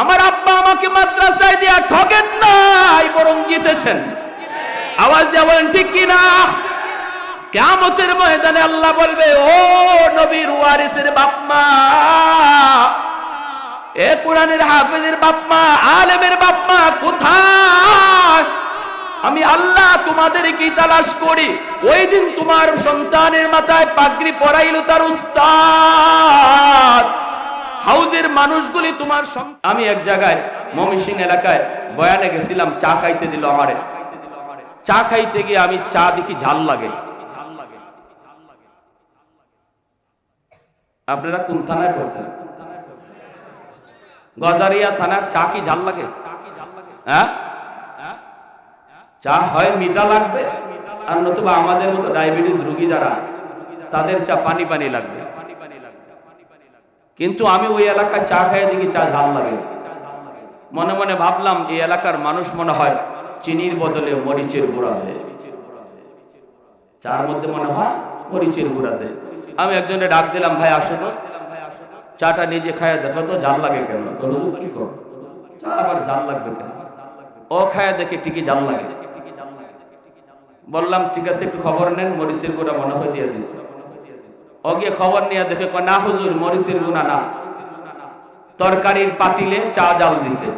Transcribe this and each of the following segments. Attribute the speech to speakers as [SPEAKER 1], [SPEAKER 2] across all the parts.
[SPEAKER 1] আমার আব্বা আমাকে মাদ্রাসায় দিয়া ঠকেন নাই, বরং জিতেছেন। আওয়াজ দিয়া বলেন, ঠিক কিনা? কেমতের ময়দানে আল্লাহ বলবে, ও নবীর ওয়ারিসের বাপমা, এ কোরআনের হাফেজের বাপমা, আলেমের বাপমা, কোথায়? আমি আল্লাহ তোমাদের কি তালাশ করি। ওই দিন তোমার সন্তানের মাথায় পাগড়ি পরাইল তার উস্তাদ। হাউজের মানুষগুলি তোমার আমি এক জায়গায় মমিসিং এলাকায় বয়ানে গেছিলাম, চা খাইতে দিল আমারে। চা খাইতে গিয়ে আমি চা দেখি ঝাল লাগে। আপনারা কোন থানায় পড়ছেন? গজারিয়া থানার চা কি ঝাল লাগে? হ্যাঁ? চা হয় মিঠা লাগবে, আর নতুবা আমাদের মতো ডায়াবেটিস রুগী যারা, তাদের চা পানি পানি লাগবে। কিন্তু আমি ওই এলাকায় চা খাই দেখি চা ঝাল লাগে মনে মনে ভাবলাম, এই এলাকার মানুষ মনে হয় চিনির বদলে মরিচের গুঁড়া দেয়। চার মধ্যে মনে হয় মরিচের গুঁড়া দেয়। আমি একজনে ডাক দিলাম, ভাই, আসো তো। চাটা নিজে খায় দেখো তো জাল লাগে কেন? কি করো চা আবার জাল লাগবে কেন? ও খায় দেখে ঠিকই জাল লাগে। বললাম, ঠিক আছে, একটু খবর নেন, মরিচের গুঁড়া মনে হয় দিয়ে দিচ্ছে। ও গিয়ে খবর নিয়ে দেখে কয়, না হুজুর মরিচের গুণা না। তরকারির পাতিলে চা জাল দিছে।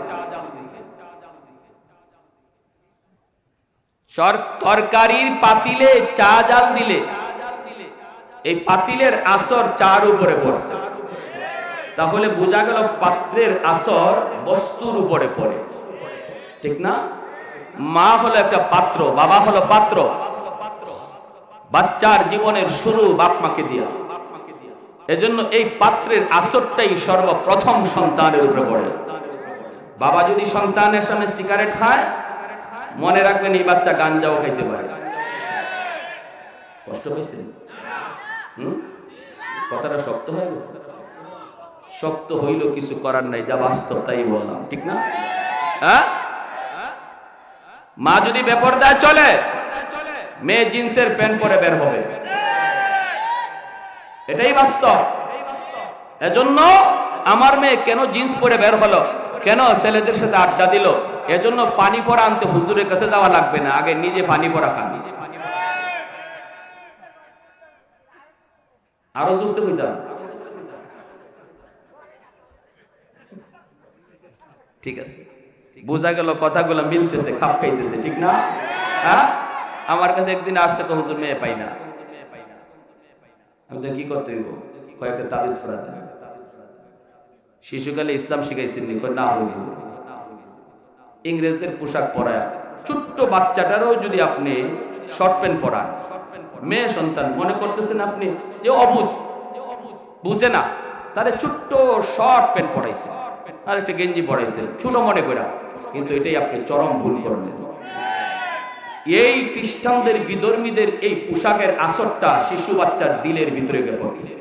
[SPEAKER 1] তরকারির পাতিলে চা জাল দিলে এই পাতিলের আসর চার উপরে পড়ছে। তাহলে বোঝা গেল পাত্রের আসর বস্তুর উপরে পড়ে। ঠিক না? মা হলো একটা পাত্র বাবা হলো পাত্র। বাচ্চার জীবনের শুরু বাপ মাকে দিয়া। এজন্য এই পাত্রের আসরটাই সর্বপ্রথম সন্তানের উপরে পড়ে। বাবা যদি সন্তানের সামনে সিগারেট খায়, মনে রাখবেন এই বাচ্চা গাঞ্জাও খাইতে পারে। কষ্ট পেয়েছেন হুম? কথাটা শক্ত হয়ে গেছে। শক্ত হইল কিছু করার নাই, যা বাস্তব তাই বললাম, ঠিক না? হ্যাঁ? মা যদি বেপরদায় চলে, মেয়ে জিন্সের প্যান্ট পরে বের হবে। এটাই বাস্তব। এজন্য আমার মেয়ে কেন জিন্স পরে বের হলো? কেন ছেলেদের সাথে আড্ডা দিল? এজন্য পানি পরা আনতে হুজুরের কাছে যাওয়া লাগবে না। আগে নিজে পানি পরা খান। আরও বুঝতে বুঝতাম ঠিক আছে। বোঝা গেল কথাগুলো মিলতেছে, খাপ খাইতেছে, ঠিক না? হ্যাঁ? আমার কাছে একদিন আসছে তো হুজুর মেয়ে পাই না। আমি কি করতে হইব? কয়েকটা তাবিজ করা যায়। শিশুকালে ইসলাম শিখাইছেন নি হুজুর ইংরেজদের পোশাক পরায়। ছোট্ট বাচ্চাটারও যদি আপনি শর্ট প্যান্ট পরান, মেয়ে সন্তান মনে করতেছেন আপনি যে অবুঝ বুঝে না, তারে ছোট্ট শর্ট প্যান্ট পরাইছে আর একটা গেঞ্জি পরাইছে ছোট মনে করে কিন্তু এটাই আপনি চরম ভুল করলেন। এই খ্রিস্টানদের বিধর্মীদের এই পোশাকের আসরটা শিশু বাচ্চার দিলের ভিতরে পড়তেছে।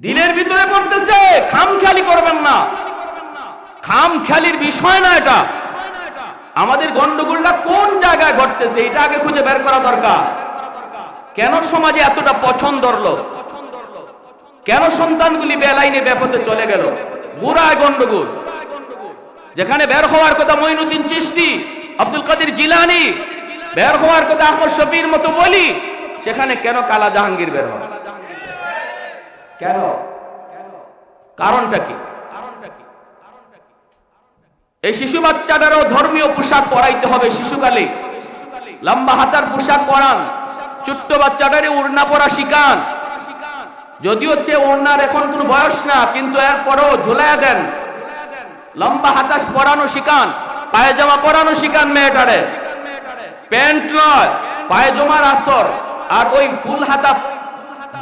[SPEAKER 1] দিলের ভিতরে পড়তেছে, খাম খেয়ালি করবেন না। খাম খেয়ালির বিষয় না এটা। আমাদের গন্ডগোলটা কোন জায়গায় ঘটতেছে এটা আগে খুঁজে বের করা দরকার। কেন সমাজে এতটা পছন্দ কেন সন্তানগুলি বেলাইনে ব্যাপতে চলে গেল? বুড়ায় গন্ডগোল। যেখানে বের হওয়ার কথা মঈনুদ্দিন চিশতি আব্দুল কাদের জিলানি বের হওয়ার কথা আহমদ শফির মতো বলি, সেখানে কেন কালা জাহাঙ্গীর বের হয় কেন? কারণটা কি? এই শিশু বাচ্চাটারও ধর্মীয় পোশাক পরাইতে হবে শিশুকালে। লম্বা হাতার পোশাক পরান। ছোট্ট বাচ্চাটারে উড়না পরা শিকান যদিও হচ্ছে ওড়নার এখন কোনো বয়স না, কিন্তু এরপরও ঝুলাইয়া দেন। লম্বা হাতাস পরানো শিকান পায়জামা পরানো শিকান মেয়েটারে। প্যান্ট নয়, পায়জামার আসর। আর ওই ফুল হাতা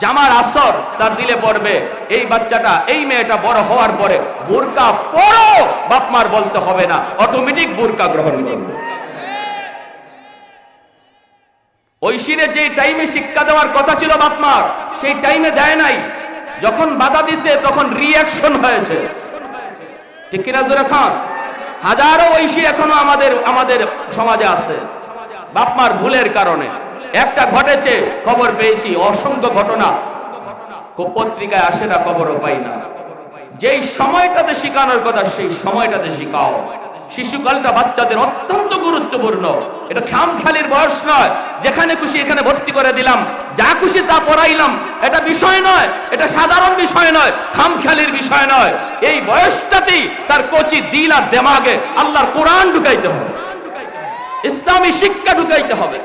[SPEAKER 1] জামার আসর তার দিলে পড়বে। এই বাচ্চাটা, এই মেয়েটা বড় হওয়ার পরে বোরকা পরো বাপমার বলতে হবে না অটোমেটিক বোরকা গ্রহণ করবে। ঐশীরে যে টাইমে শিক্ষা দেওয়ার কথা ছিল বাপমার সেই টাইমে দেয় নাই। যখন বাধা দিছে, তখন রিয়াকশন হয়েছে। ঠিক কিনা জোরে খান? হাজারো ঐশী এখনও আমাদের আমাদের সমাজে আছে। বাপমার ভুলের কারণে। একটা ঘটেছে, খবর পেয়েছি, অসংখ্য ঘটনা। পত্রিকায় আসে না, খবরও পাই না। যেই সময়টাতে শিখানোর কথা, সেই সময়টাতে শিখাও। শিশুকালটা বাচ্চাদের অত্যন্ত গুরুত্বপূর্ণ। এটা খামখালির বয়স নয়। যেখানে খুশি এখানে ভর্তি করে দিলাম। যা খুশি তা পড়াইলাম। এটা বিষয় নয়। এটা সাধারণ বিষয় নয়। খামখালির বিষয় নয়। এই বয়সটাতেই তার কচি দিল আর দেমাগে আল্লাহর কোরআন ঢুকাইতে হবে। ইসলামী শিক্ষা ঢুকাইতে হবে।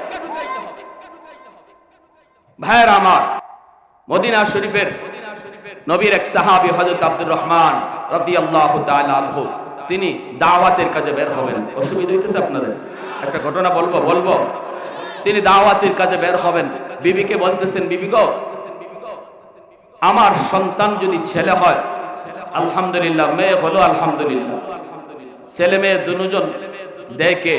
[SPEAKER 1] ভাইয়ের আমার, মদিনা শরীফের নবীর এক সাহাবী হযরত আব্দুর রহমান রাদিয়াল্লাহু তাআলা আনহু তিনি দাওয়াতের কাজে বের হবেন। অসুবিধা হইতেছে আপনাদের? একটা ঘটনা বলব বলব? তিনি দাওয়াতের কাজে বের হবেন। বিবিকে বলতেছেন বিবি গো আমার সন্তান যদি ছেলে হয় আলহামদুলিল্লাহ মেয়ে হলো আলহামদুলিল্লাহ। ছেলে মেয়ে দুজন দেখে।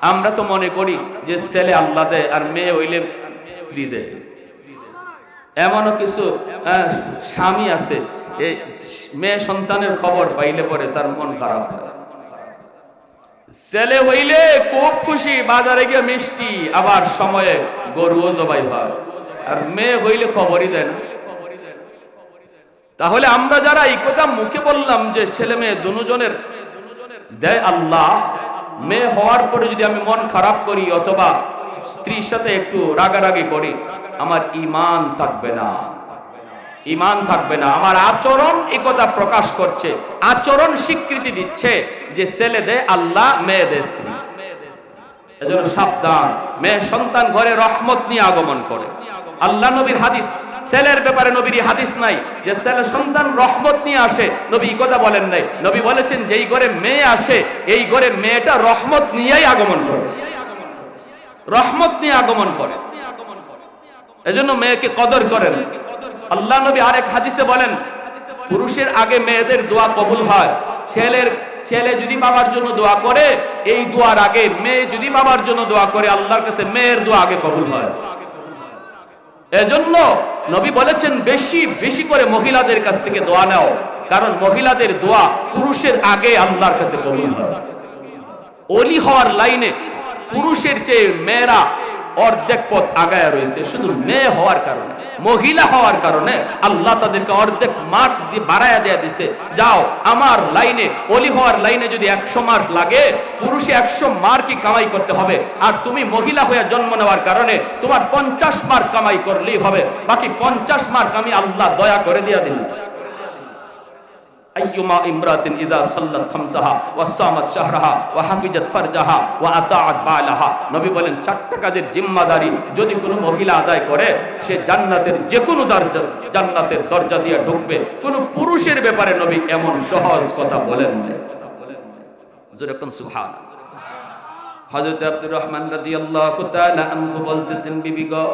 [SPEAKER 1] আমরা তো মনে করি যে ছেলে আল্লাহ দেয় আর মেয়ে হইলে স্ত্রী দেয়। এমনও কিছু আহ, স্বামী আছে মেয়ে সন্তানের খবর পাইলে পরে তার মন খারাপ ছেলে হইলে খুব খুশি, বাজারে গিয়ে মিষ্টি, আবার সময়ে গরুও জবাই হয়। আর মেয়ে হইলে খবরই দেয় তাহলে আমরা যারা এই কথা মুখে বললাম যে ছেলে মেয়ে দুজনের দেয় আল্লাহ, মেয়ে হওয়ার পরে যদি আমি মন খারাপ করি অথবা স্ত্রীর সাথে একটু রাগারাগি করি, আমার ইমান থাকবে না। ইমান থাকবে না। আমার আচরণ এই কথা প্রকাশ করছে। আচরণ স্বীকৃতি দিচ্ছে যে ছেলে দেয় আল্লাহ, মেয়ে এজন্য সাবধান। মেয়ে সন্তান ঘরে রহমত নিয়ে আগমন করে। আল্লাহ নবীর হাদিস, ছেলের ব্যাপারে নবীর হাদিস নাই যে ছেলে সন্তান রহমত নিয়ে আসে। নবী কথা বলেন নাই। নবী বলেছেন যেই ঘরে মেয়ে আসে, এই ঘরে মেয়েটা রহমত নিয়েই আগমন করে। রহমত নিয়ে আগমন করে। এজন্য মেয়েকে কদর করেন। আল্লাহ নবী আরেক হাদিসে বলেন, পুরুষের আগে মেয়েদের দোয়া কবুল হয়। ছেলের ছেলে যদি বাবার জন্য দোয়া করে, এই দোয়ার আগে মেয়ে যদি বাবার জন্য দোয়া করে, আল্লাহর কাছে মেয়ের দোয়া আগে কবুল হয়। এজন্য নবী বলেছেন, বেশি বেশি করে মহিলাদের কাছ থেকে দোয়া নাও। কারণ মহিলাদের দোয়া পুরুষের আগে আল্লাহর কাছে কবুল হয়। অলি হওয়ার লাইনে পুরুষের চেয়ে মেয়েরা অর্ধেক পথ আগায় রয়েছে, শুধু মেয়ে হওয়ার কারণে, মহিলা হওয়ার কারণে আল্লাহ তাদেরকে অর্ধেক মার্ক দিয়ে বাড়াইয়া দেয়া দিছে। যাও, আমার লাইনে, অলি হওয়ার লাইনে যদি একশো মার্ক লাগে, পুরুষে একশো মার্কই কামাই করতে হবে? আর তুমি মহিলা হয়ে জন্ম নেওয়ার কারণে তোমার পঞ্চাশ মার্ক কামাই করলেই হবে। বাকি পঞ্চাশ মার্ক আমি আল্লাহ দয়া করে দিয়া দিলাম। আইয়ুমা ইমরাতিন সাল্লাত খামসাহা ওয়া সামাত শাহরাহা ওয়া হাফিজাত ফারজাহা ওয়া আতাআত বালাহা নবী বলেন কাজের জিম্মাদারি যদি কোনো মহিলা আদায় করে, সে জান্নাতের যে কোনো দরজা, জান্নাতের দরজা দিয়ে ঢুকবে। পুরুষের ব্যাপারে নবী এমন সহজ কথা বলেন না জোরে সুবহান হযরত আব্দুর রহমান রাদিয়াল্লাহু তাআলা আনহু বলতেছেন, বিবি গো,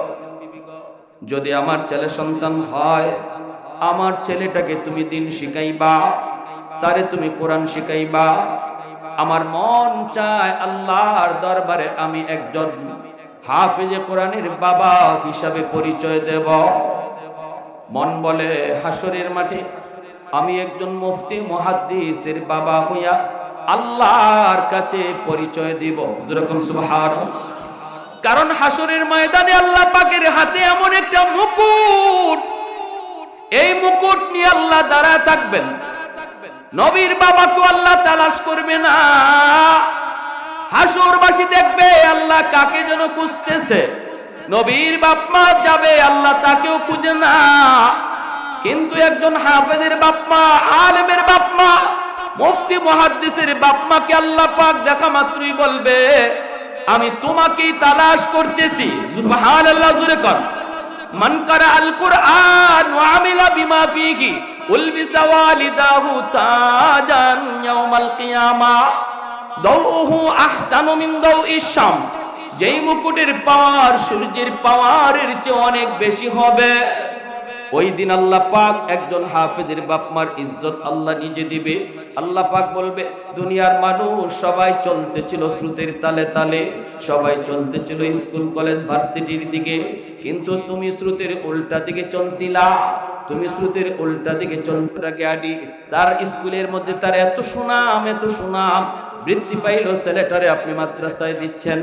[SPEAKER 1] যদি আমার ছেলে সন্তান হয় আমার ছেলেটাকে তুমি দিন শিখাইবা, তারে তুমি কোরআন শিখাইবা। আমার মন চায় আল্লাহর দরবারে আমি একজন হাফেজে কোরআনের বাবা হিসাবে পরিচয় দেব। মন বলে হাসরের মাঠে আমি একজন মুফতি মুহাদ্দিসের বাবা হইয়া আল্লাহর কাছে পরিচয় দিব। যেরকম সুহার কারণ হাসরের ময়দানে আল্লাহ পাকের হাতে এমন একটা মুকুট এই মুকুট নিয়ে আল্লাহ দাঁড়ায় থাকবেন। নবীর বাবাকে আল্লাহ তালাশ করবে না। হাসুরবাসী দেখবে, আল্লাহ কাকে যেন খুঁজতেছে। নবীর বাপমা যাবে, আল্লাহ তাকেও খুঁজে না। কিন্তু একজন হাফেজের বাপমা আলেমের বাপমা মুফতি মহাদ্দিসের বাপমাকে আল্লাহ পাক দেখা মাত্রই বলবে, আমি তোমাকেই তালাশ করতেছি। সুবহানাল্লাহ জুড়ে কর। মান কারা আল কুরআন বিমা ফিহি উলবিসা ওয়ালিদাহু তাজান ইয়াউমাল কিয়ামা। দাউহু আহসানু মিন যেই মুকুটের পাওয়ার সূর্যের পাওয়ারের চেয়ে অনেক বেশি হবে। ওই দিন আল্লাহ পাক একজন হাফেজের বাপমার ইজ্জত আল্লাহ নিজে দিবে। আল্লাহ পাক বলবে, দুনিয়ার মানুষ সবাই চলতেছিল স্রোতের তালে তালে, সবাই চলতেছিল স্কুল, কলেজ, ভার্সিটির দিকে। কিন্তু তুমি স্রোতের উল্টা দিকে চলছিলা। তুমি স্রোতের উল্টা দিকে চলতে তার স্কুলের মধ্যে তার এত সুনাম এত সুনাম বৃত্তি পাইল ছেলেটারে আপনি মাদ্রাসায় দিচ্ছেন।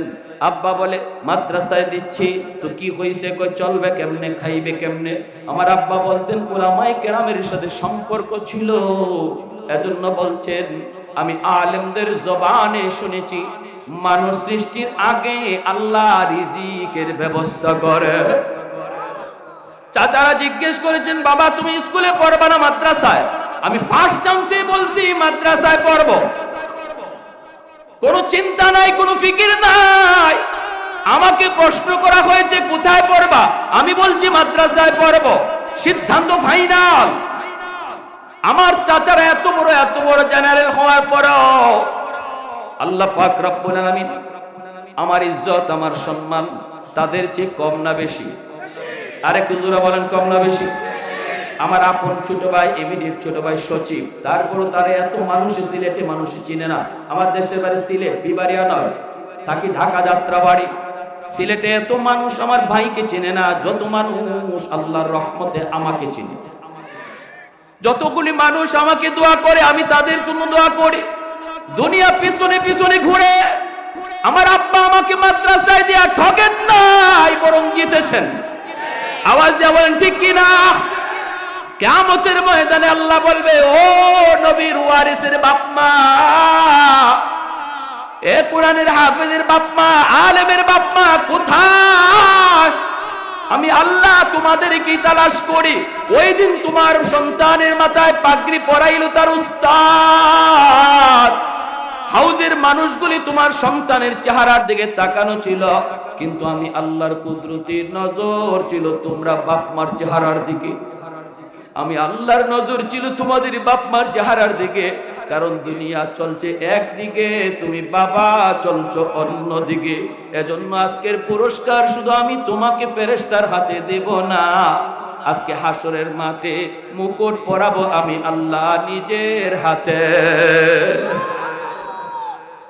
[SPEAKER 1] আব্বা বলে, মাদ্রাসায় দিচ্ছি। তো কি হইছে? কই, চলবে কেমনে? খাইবে কেমনে? আমার আব্বা বলতেন ওলামাই কেরামের সাথে সম্পর্ক ছিল। এজন্য বলছেন, আমি আলেমদের জবানে শুনেছি, মানুষ সৃষ্টির আগে আল্লাহ রিজিকের ব্যবস্থা করে। চাচারা জিজ্ঞেস করেছেন, বাবা, তুমি স্কুলে পড়বা না মাদ্রাসায়? আমি ফার্স্ট চান্সে বলছি, মাদ্রাসায় পড়ব। কোনো চিন্তা নাই, কোনো ফিকির নাই। আমাকে প্রশ্ন করা হয়েছে, কোথায় পড়বা? আমি বলছি, মাদ্রাসায় পড়ব। সিদ্ধান্ত ফাইনাল। আমার চাচারা এত বড় এত বড় জেনারেল হওয়ার পরেও আল্লাহ পাক রব্বুল আলামিন আমার ইজ্জত, আমার সম্মান তাদের চেয়ে কম না বেশি। আরেকটু জোরে বলেন, কম না বেশি। আমার আপন ছোট ভাই ইমিডিয়েট ছোট ভাই সচিব। তারপরও তারা এত মানুষ সিলেটে, মানুষ চিনে না। আমার দেশের বাড়ি সিলেট বিবারিয়া নয়। থাকি ঢাকা যাত্রা বাড়ি সিলেটে এত মানুষ আমার ভাইকে চিনে না, যত মানুষ আল্লাহর রহমতে আমাকে চিনে। যতগুলি মানুষ আমাকে দোয়া করে, আমি তাদের জন্য দোয়া করি। দুনিয়া পিছনে পিছনে ঘুরে আমার আব্বা আমাকে মাদ্রাসায় দিয়া ঠকেন নাই, বরং জিতেছেন। আওয়াজ দেওয়া বলেন, ঠিক কিনা? কেমতের ময়দানে আল্লাহ বলবে, ও নবীর ওয়ারিসের বাপমা, এ কোরআনের হাফেজের বাপমা, আলেমের বাপমা, কোথায়? আমি আল্লাহ তোমাদের কি তালাশ করি। ওই দিন তোমার সন্তানের মাথায় পাগড়ি পরাইল তার উস্তাদ। হাউজের মানুষগুলি তোমার সন্তানের চেহারার দিকে তাকানো ছিল, কিন্তু আমি আল্লাহর কুদরতির নজর ছিল তোমরা বাপ মার চেহারার দিকে। আমি আল্লাহর নজর ছিল তোমাদের বাপ মার চেহারার দিকে, কারণ দুনিয়া চলছে একদিকে, তুমি বাবা চলছ অন্যদিকে। এজন্য আজকের পুরস্কার শুধু আমি তোমাকে ফেরেস্তার হাতে দেব না। আজকে হাসরের মাঠে মুকুট পরাবো আমি আল্লাহ নিজের হাতে।